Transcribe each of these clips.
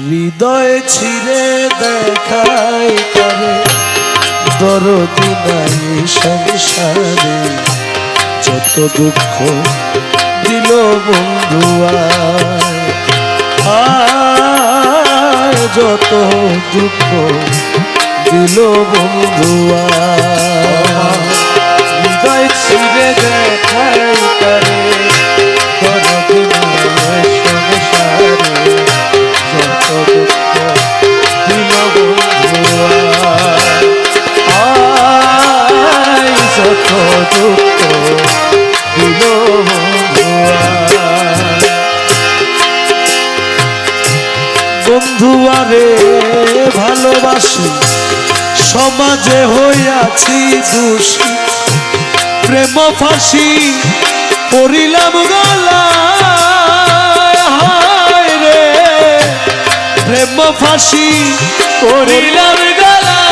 হৃদয় ছিঁড়ে দেখাই করে। দরদি নাই, সংসারে যত দুঃখ দিল বন্ধুয়া আর যত দুঃখ দিল বন্ধুয়া হৃদয় ছিঁড়ে দেখাই দুঃখ দিল বন্ধুয়া বন্ধুয়ারে ভালোবাসি, সমাজে হইয়াছি দোষী প্রেম ফাঁসি করিলাম গলা রে। প্রেম ফাঁসি করিলাম গলা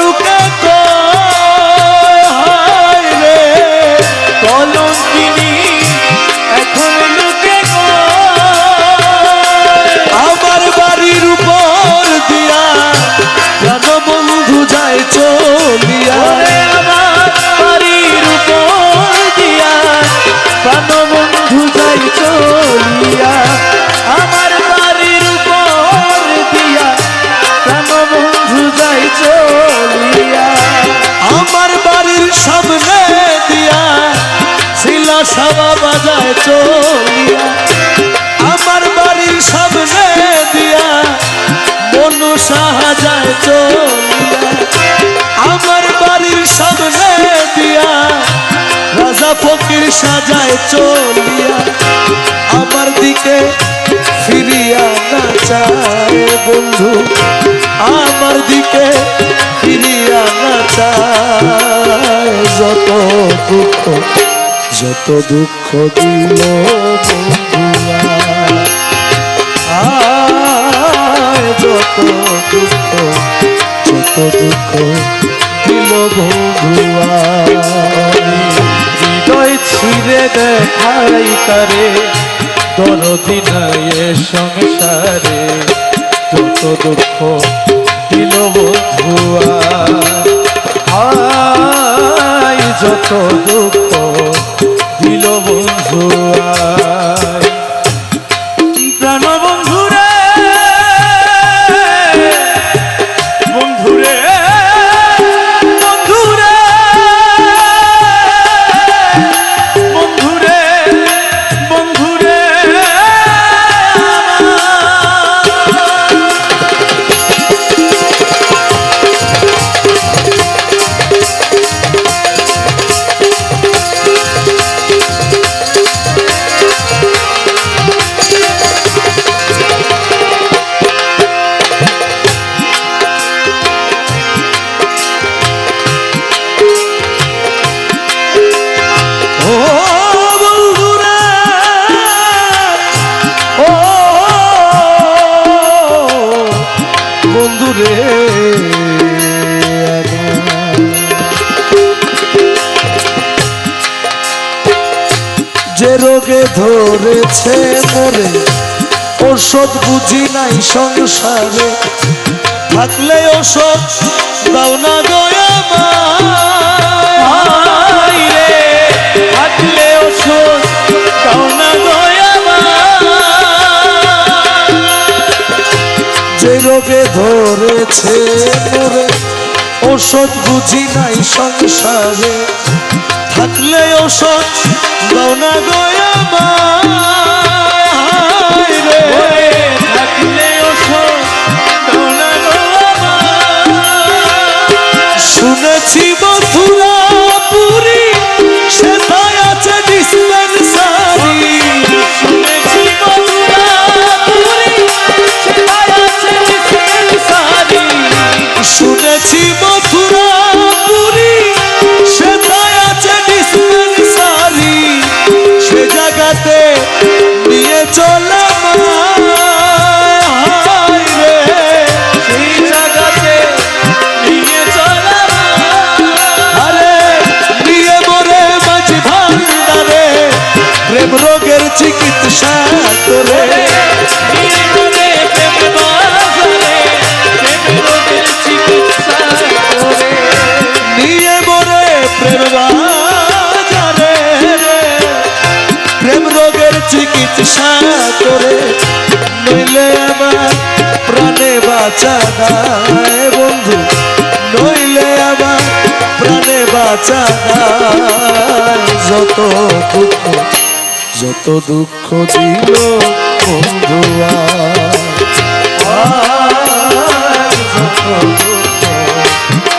সাবা বাজায় চলিয়া, আমার বাড়ির সামনে দিয়া মনু সাহাযায় চলিয়া, আমার বাড়ির সামনে দিয়া রাজা ফকির সাজায় চলিয়া, আমার দিকে ফিরিয়া না চায় বন্ধু, আমার দিকে ফিরিয়া না চায় যত দুঃখ যত দুঃখ দিল যত দুঃখ যত দুঃখ দিল হৃদয় ছিঁড়ে দেখাই তারে, দরদি নাই সংসারে, যত দুঃখ দিল বন্ধুয়া আয় যত দুঃখ দিল বন্ধুয়া বন্ধুরে যে রোগে ধরেছে মরে ওষুধ বুঝি নাই সংসারে। থাকলে ওষুধ দাও না দয়া আই ধরেছে মোরে। ওষুধ বুঝি নাই সংসারে। থাকলে ওষুধ দাও না দয়া আমার প্রাণে বাঁচা নাই, বন্ধু। নইলে আমার প্রাণে বাঁচা নাই। যত দুঃখ যত দুঃখ দিল বন্ধুয়া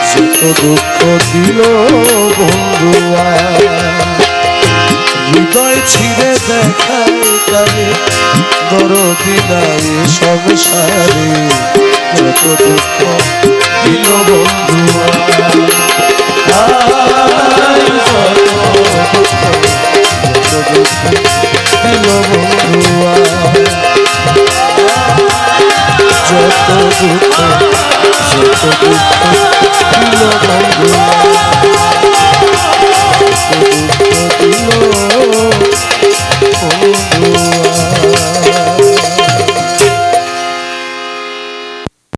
যত দুঃখ দিল বন্ধুয়া হৃদয় ছিঁড়ে দেখায় দরদি নাই সংসারে যত দুঃখ দিল বন্ধুয়া দিল বন্ধুয়া যত দুঃখ যত দুঃখ দিল বন্ধুয়া